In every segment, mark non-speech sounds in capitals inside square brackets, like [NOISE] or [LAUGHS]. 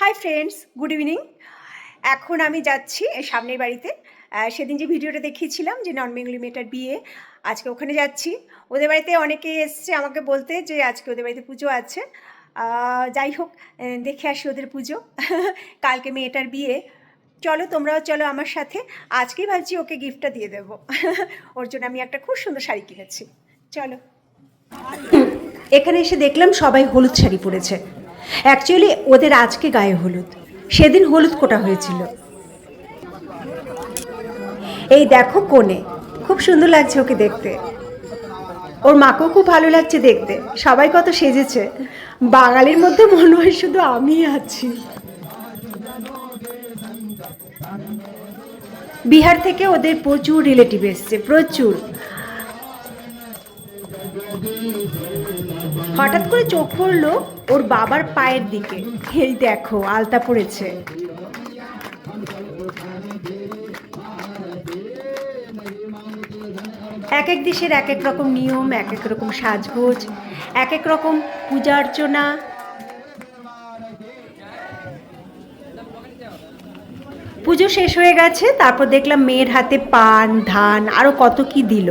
Hi friends good evening এখন আমি যাচ্ছি সামনের বাড়িতে। সেদিন যে ভিডিওটা দেখিয়েছিলাম যে নন বেঙ্গলি মেয়েটার বিয়ে আজকে ওখানে যাচ্ছি। ওদের বাড়িতে অনেকেই এসছে আমাকে বলতে যে আজকে ওদের বাড়িতে পুজো আছে। যাই হোক দেখে আসি ওদের পুজো। [LAUGHS] কালকে মেয়েটার বিয়ে চলো, তোমরাও চলো আমার সাথে। আজকেই ভাবছি ওকে গিফটটা দিয়ে দেবো। [LAUGHS] ওর জন্য আমি একটা খুব সুন্দর শাড়ি কিনেছি। চলো। এখানে এসে দেখলাম সবাই হলুদ শাড়ি পরেছে। অ্যাকচুয়ালি ওদের আজকে গায়ে হলুদ। সেদিন হলুদ কোটা হয়েছিল। এই দেখো কোণে, খুব সুন্দর লাগছে ওকে দেখতে। ওর মাকেও খুব ভালো লাগছে দেখতে। সবাই কত সেজেছে। বাঙালির মধ্যে মনে হয় শুধু আমি আছি। বিহার থেকে ওদের প্রচুর রিলেটিভ এসছে, প্রচুর। হঠাৎ করে চোখ পড়ল ওর বাবার পায়ের দিকে। এই দেখো, আলতা পড়েছে। এক এক দেশের এক এক রকম নিয়ম, এক এক রকম সাজগোজ, এক এক রকম পূজা অর্চনা। পুজো শেষ হয়ে গেছে, তারপর দেখলাম মেয়ের হাতে পান, ধান আরও কত কি দিল।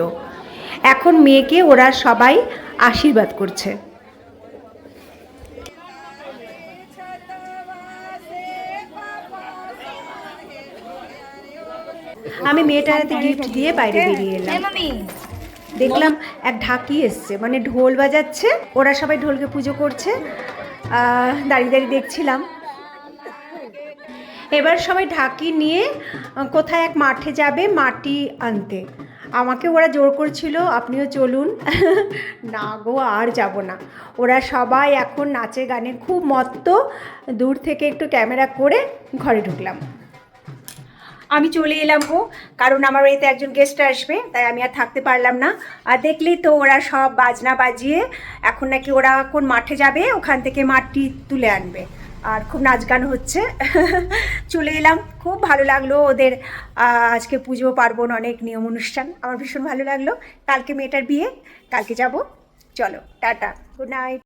এখন মেয়েকে ওরা সবাই আশীর্বাদ করছে। আমি মেয়েটার হাতে গিফট দিয়ে বাইরে বেরিয়ে এলাম। দেখলাম এক ঢাকি এসছে মানে ঢোল বাজাচ্ছে ওরা সবাই ঢোলকে পুজো করছে আহ, দাঁড়িয়ে দাঁড়িয়ে দেখছিলাম। এবার সবাই ঢাকি নিয়ে কোথায় এক মাঠে যাবে মাটি আনতে। আমাকে ওরা জোর করছিল, আপনিও চলুন। [LAUGHS] না গো, আর যাব না। ওরা সবাই এখন নাচে গানে খুব মত্ত। দূর থেকে একটু ক্যামেরা করে ঘরে ঢুকলাম। আমি চলে এলাম গো, কারণ আমার বাড়িতে একজন গেস্ট আসবে, তাই আমি আর থাকতে পারলাম না। আর দেখলেই তো ওরা সব বাজনা বাজিয়ে, এখন নাকি ওরা কোন মাঠে যাবে, ওখান থেকে মাটি তুলে আনবে। আর খুব নাচ গান হচ্ছে। চলে এলাম। খুব ভালো লাগল ওদের আজকে পুজো, পার্বণ অনেক নিয়ম অনুষ্ঠান। আমার ভীষণ ভালো লাগল। কালকে মেয়েটার বিয়ে, কালকে যাব। চলো, টাটা। Good night.